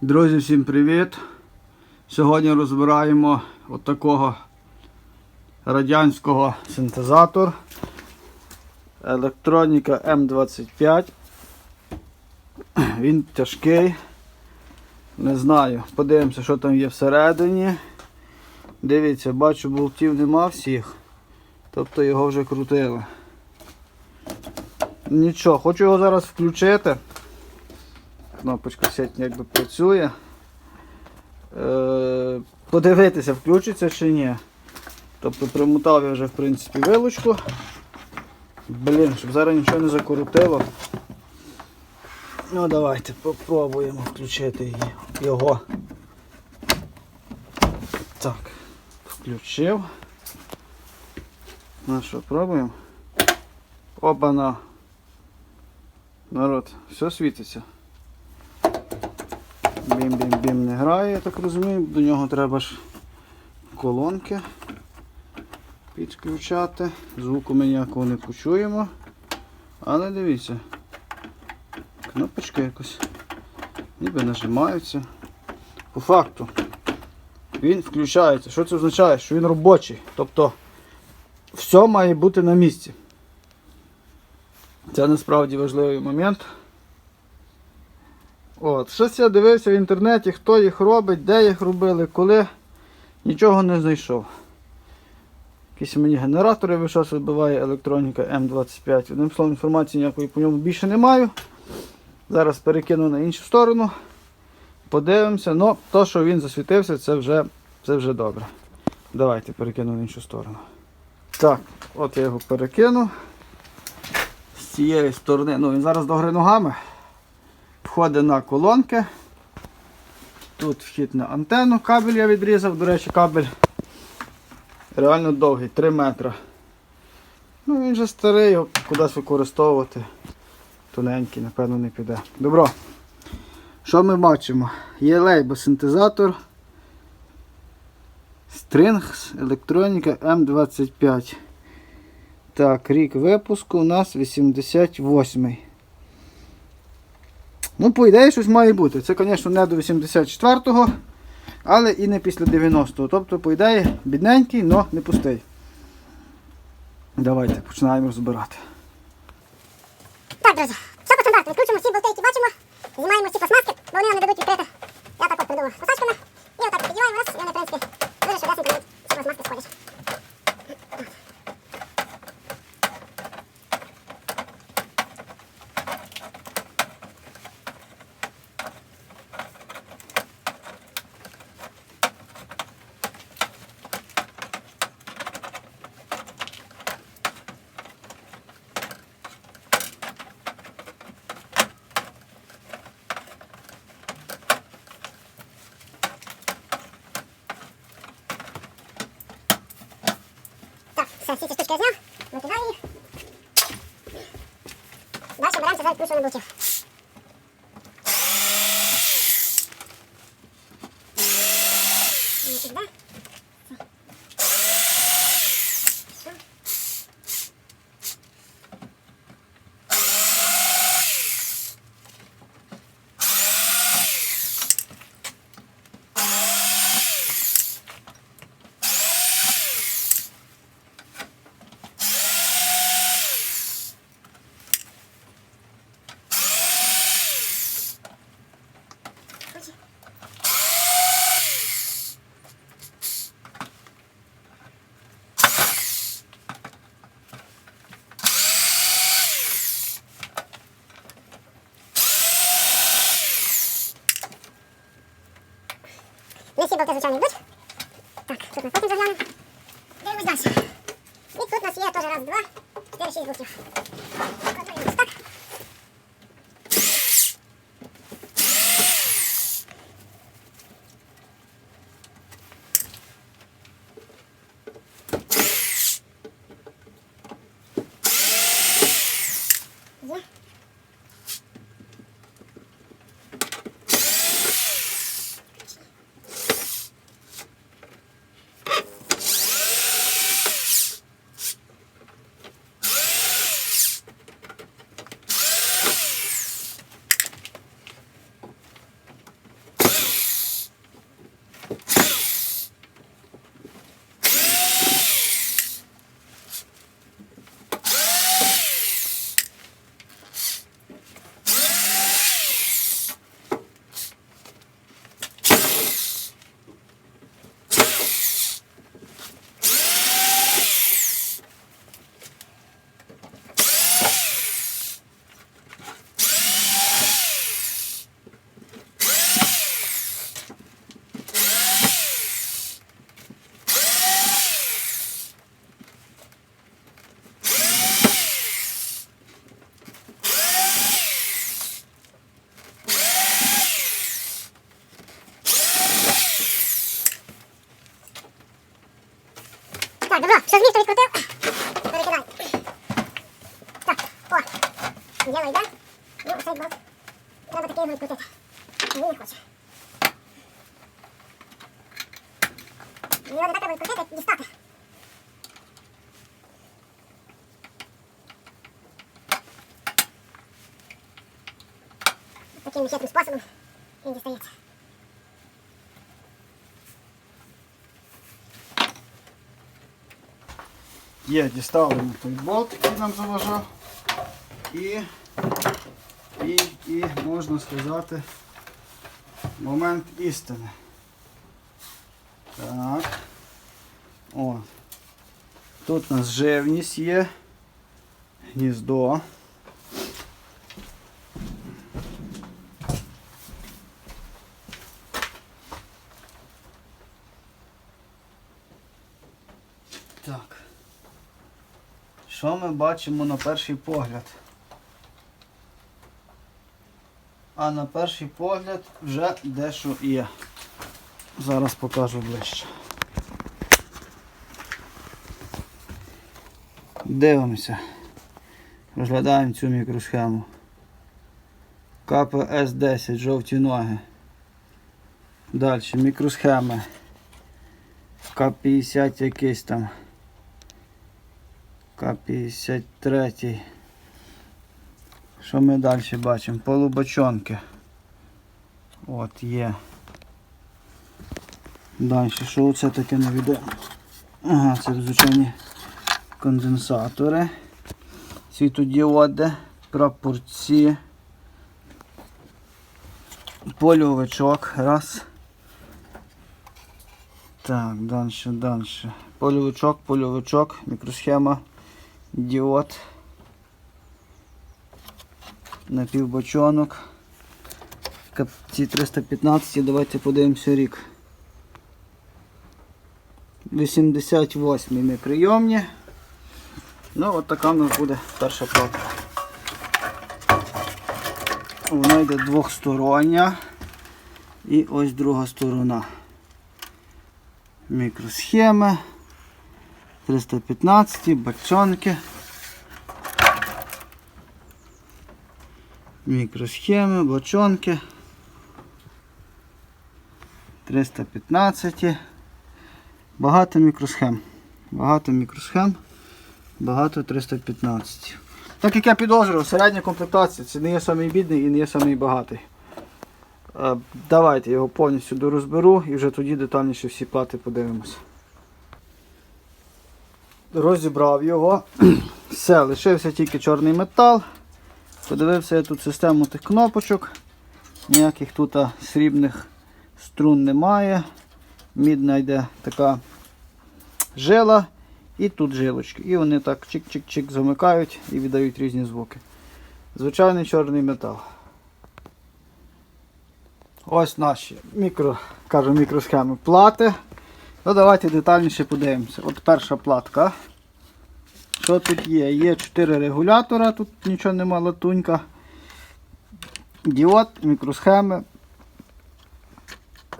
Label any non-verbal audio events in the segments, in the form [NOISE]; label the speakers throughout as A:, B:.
A: Друзі, всім привіт! Сьогодні розбираємо от такого радянського синтезатор електроніка М25. Він тяжкий. Не знаю. Подивимося, що там є всередині. Дивіться, бачу, болтів нема всіх. Тобто його вже крутили. Нічого, хочу його зараз включити. Кнопочка сеть якби працює. Е, подивитися, включиться чи ні. Тобто примотав я вже в принципі вилучку. Блін, щоб зараз нічого не закрутило. Ну давайте попробуємо включити її- його. Так, включив. Ну що, пробуємо? Опана. Народ, все світиться. Бім-бім-бім не грає, я так розумію. До нього треба ж колонки підключати. Звуку ми ніякого не почуємо. Але дивіться, кнопочки якось ніби нажимаються. По факту він включається. Що це означає? Що він робочий. Тобто все має бути на місці. Це насправді важливий момент. От, щось я дивився в інтернеті, хто їх робить, де їх робили, коли. Нічого не знайшов. Якісь мені генератори весь час електроніка М25. Одним словом, інформації ніякої по ньому більше не маю. Зараз перекину на іншу сторону. Подивимося. Ну, то, що він засвітився, це вже, це вже добре. Давайте перекину на іншу сторону. Так, от я його перекину. З цієї сторони, ну він зараз догри ногами. Входить на колонки. Тут вхід на антенну, кабель я відрізав, до речі, кабель реально довгий, 3 метри. Ну він же старий, його кудись використовувати. Тоненький, напевно, не піде. Добро. Що ми бачимо? Є лейбо-синтезатор Strings електроніка М25. Так, рік випуску у нас 88-й. Ну, по ідеї, щось має бути. Це, звісно, не до 84-го, але і не після 90-го. Тобто, по ідеї, бідненький, але не пустий. Давайте починаємо розбирати.
B: Так, друзі, все по стандарту. Відключимо всі болти, бачимо. Знімаємо всі пластмаски, бо вони нам не дадуть відкрити. Я так от придумав кусачками. І отак підіваємо раз, і вони, в принципі, дуже будуть всі пластмаски сходять. Так, все, всі ці штучки я зняв. Викидаю їх. Далі беремося за Не всі болти, звичайно, йдуть. Так, тут ми потім заглянемо. Дивимось далі. І тут у нас є теж раз, два, чотири, шість. Розбираємось так. Є. Так, добро, що зміг, то відкрутив. Перекидай. Так, о, діло йде. Ну, цей болт. Треба такий його відкрутити. Він не хоче. Його не так треба відкрутити, як дістати. Таким хитрим способом він дістається.
A: Є, діставлено той болт, який нам заважав. І, і, і можна сказати, момент істини. Так. О. Тут у нас живність є. Гніздо. Так. Що ми бачимо на перший погляд? А на перший погляд вже дещо є. Зараз покажу ближче. Дивимося. Розглядаємо цю мікросхему. КПС 10, жовті ноги. Далі мікросхеми. К50 якийсь там. К-53. Що ми далі бачимо? Полубочонки. От є. Далі, що це таке невідомо? Ага, це звичайні конденсатори. Світодіоди, прапорці. Польовичок. Раз. Так, далі, далі. Польовичок, польовичок, мікросхема, діод, напівбочонок. Ці 315, давайте подивимося рік. 88 ми прийомні. Ну, от така у нас буде перша плата. Вона йде двохстороння. І ось друга сторона мікросхеми, 315, бачонки, мікросхеми, бачонки, 315, багато мікросхем, багато мікросхем, багато 315. Так як я підозрював, середня комплектація це не є самий бідний і не є самий багатий. Е, Давайте його повністю дорозберу і вже тоді детальніше всі плати подивимося. Розібрав його. [CLEARS THROAT] Все, лишився тільки чорний метал. Подивився я тут систему тих кнопочок. Ніяких тут срібних струн немає. Мідна йде така жила і тут жилочки. І вони так чик-чик-чик замикають і віддають різні звуки. Звичайний чорний метал. Ось наші мікро, кажу, мікросхеми плати. Ну, давайте детальніше подивимося. От перша платка. Що тут є? Є 4 регулятора, тут нічого нема, латунька. Діод, мікросхеми.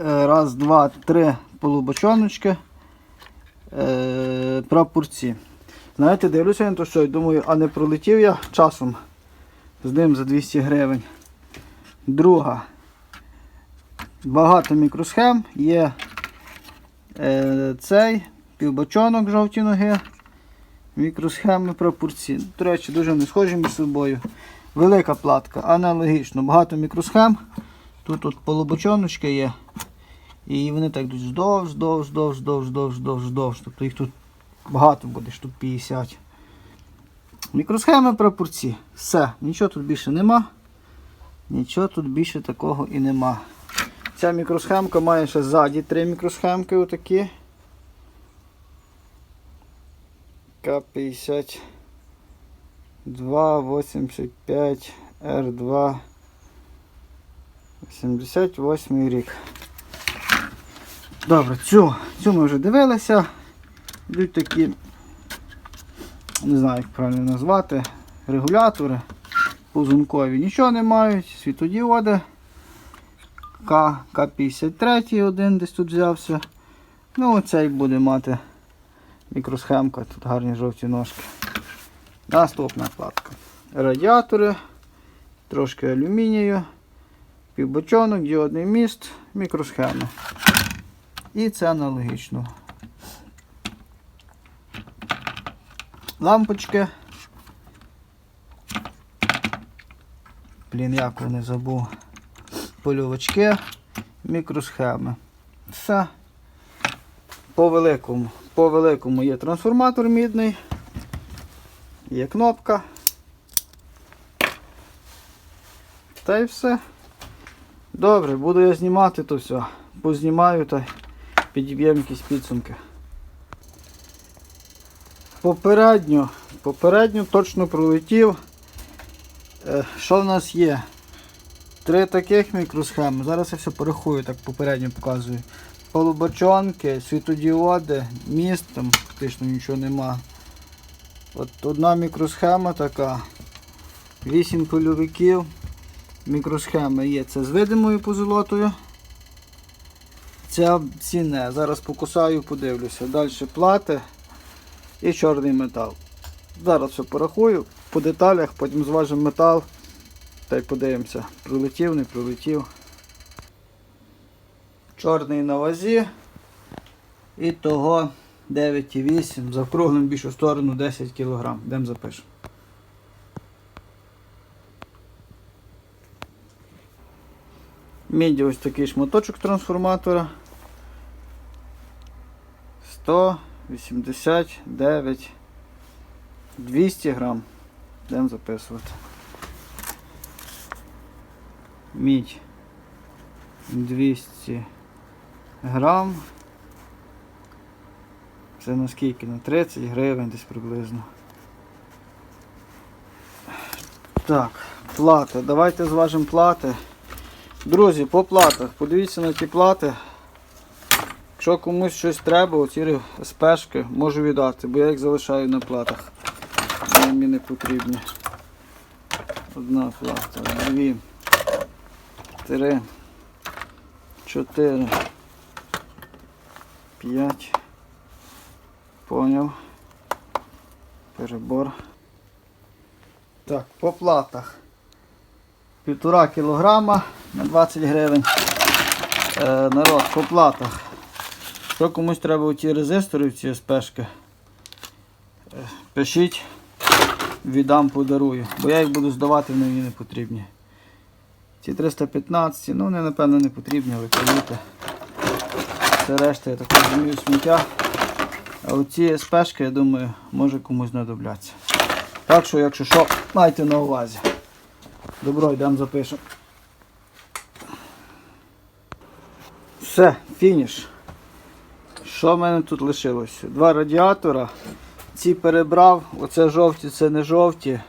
A: Е, Раз, два, три полубочоночки. Е, прапорці. Знаєте, дивлюся на то, що і думаю, а не пролетів я часом з ним за 200 гривень. Друга. Багато мікросхем, є е, цей півбочонок жовті ноги, мікросхеми пропорційні. До речі, дуже не схожі між собою. Велика платка, аналогічно, багато мікросхем. Тут от полубочоночки є. І вони так йдуть вздовж, вздовж, вздовж, вздовж, вздовж, вздовж, вздовж. Тобто їх тут багато буде, штук 50. Мікросхеми пропорції. Все, нічого тут більше нема. Нічого тут більше такого і нема. Ця мікросхемка має ще ззаді три мікросхемки отакі. К-52, 85, Р2, 88 рік. Добре, цю, цю ми вже дивилися. Йдуть такі, не знаю, як правильно назвати, регулятори позункові. Нічого не мають, світодіоди. К, К53 один десь тут взявся. Ну оцей буде мати Мікросхемка, тут гарні жовті ножки. Наступна платка. Радіатори, трошки алюмінію, півбочонок, діодний міст, мікросхеми. І це аналогічно. Лампочки. Блін, як вони забув. Польовочки, мікросхеми. Все. По великому. По великому є трансформатор мідний. Є кнопка. Та й все. Добре, буду я знімати то все. Познімаю та підіб'ємо якісь підсумки. Попередньо, попередньо точно пролетів. Е, Що в нас є? Три таких мікросхеми. Зараз я все порахую, так попередньо показую. Полубочонки, світодіоди, міст, там фактично нічого нема. От одна мікросхема така. Вісім польовиків. Мікросхеми є. Це з видимою позолотою. Ця цінне. Зараз покусаю, подивлюся. Далі плати і чорний метал. Зараз все порахую по деталях, потім зважимо метал та й подивимося. Пролетів, не пролетів. Чорний на вазі. І того 9,8. Закруглим більшу сторону 10 кг. Йдемо запишемо. Міді ось такий шматочок трансформатора. 189 200 грам. Йдемо записувати. Мідь 200 грам. Це на скільки? На 30 гривень десь приблизно. Так, плата. Давайте зважимо плати. Друзі, по платах. Подивіться на ті плати. Якщо комусь щось треба, оці спешки можу віддати, бо я їх залишаю на платах. Мені не потрібні. Одна плата, дві, три, чотири, п'ять. Поняв. Перебор. Так, по платах. Півтора кілограма на 20 гривень. Е, народ, по платах. Що комусь треба у ті резистори, ці спешки, е, пишіть, віддам, подарую. Бо я їх буду здавати, мені не потрібні. Ці 315, ну вони напевно не потрібні, але повірте. Це решта, я так розумію, сміття. А оці спешки, я думаю, може комусь знадобляться. Так що, якщо що, майте на увазі. Добро, йдемо запишемо. Все, фініш. Що в мене тут лишилось? Два радіатора. Ці перебрав, оце жовті, це не жовті.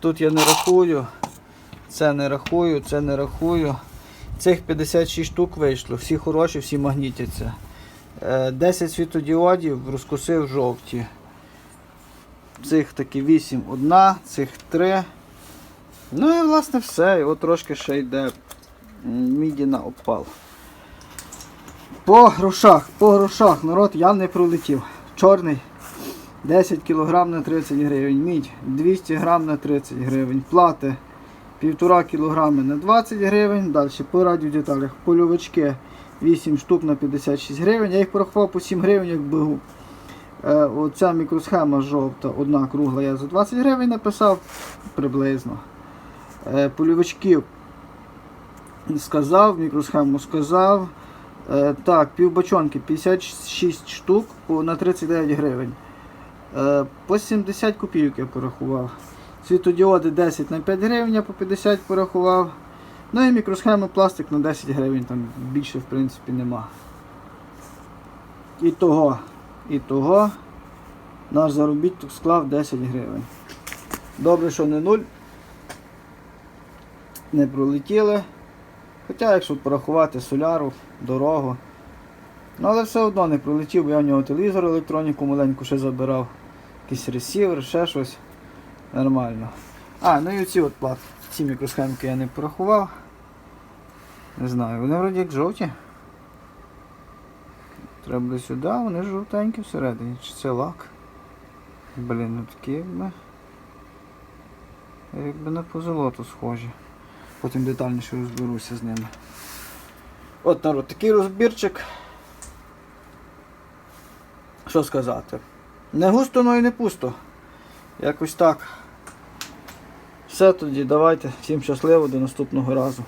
A: Тут я не рахую. Це не рахую, це не рахую. Цих 56 штук вийшло, всі хороші, всі магнітяться. Е, 10 світодіодів розкусив жовті. Цих таки 8 одна, цих 3. Ну і власне все. От трошки ще йде м, міді на. По грошах, по грошах, народ я не пролетів. Чорний 10 кг на 30 гривень, мідь 200 г на 30 гривень, плати 1,5 кг на 20 гривень, далі по радіодеталях польовички 8 штук на 56 гривень. Я їх порахував по 7 гривень, як бігу. Е, оця мікросхема жовта, одна кругла, я за 20 гривень написав приблизно. Е, польовичків сказав, мікросхему сказав. Е, так, півбочонки 56 штук на 39 гривень. Е, по 70 копійок я порахував. Світодіоди 10 на 5 гривень, я по 50 порахував. Ну і мікросхеми пластик на 10 гривень, там більше в принципі нема. І того, і того наш заробіток склав 10 гривень. Добре, що не нуль. Не пролетіли. Хоча, якщо порахувати соляру, дорогу. Ну, але все одно не пролетів, бо я в нього телевізор електроніку маленьку ще забирав. Якийсь ресівер, ще щось. Нормально. А, ну і оці от плати. Ці мікросхемки я не порахував. Не знаю, вони вроді як жовті. Треба буде сюди, вони жовтенькі всередині. Чи це лак? Блін, ну такі якби. Якби на позолоту схожі. Потім детальніше розберуся з ними. От народ, такий розбірчик. Що сказати? Не густо, но і не пусто. Якось так. Все тоді, давайте. Всім щасливо, до наступного разу.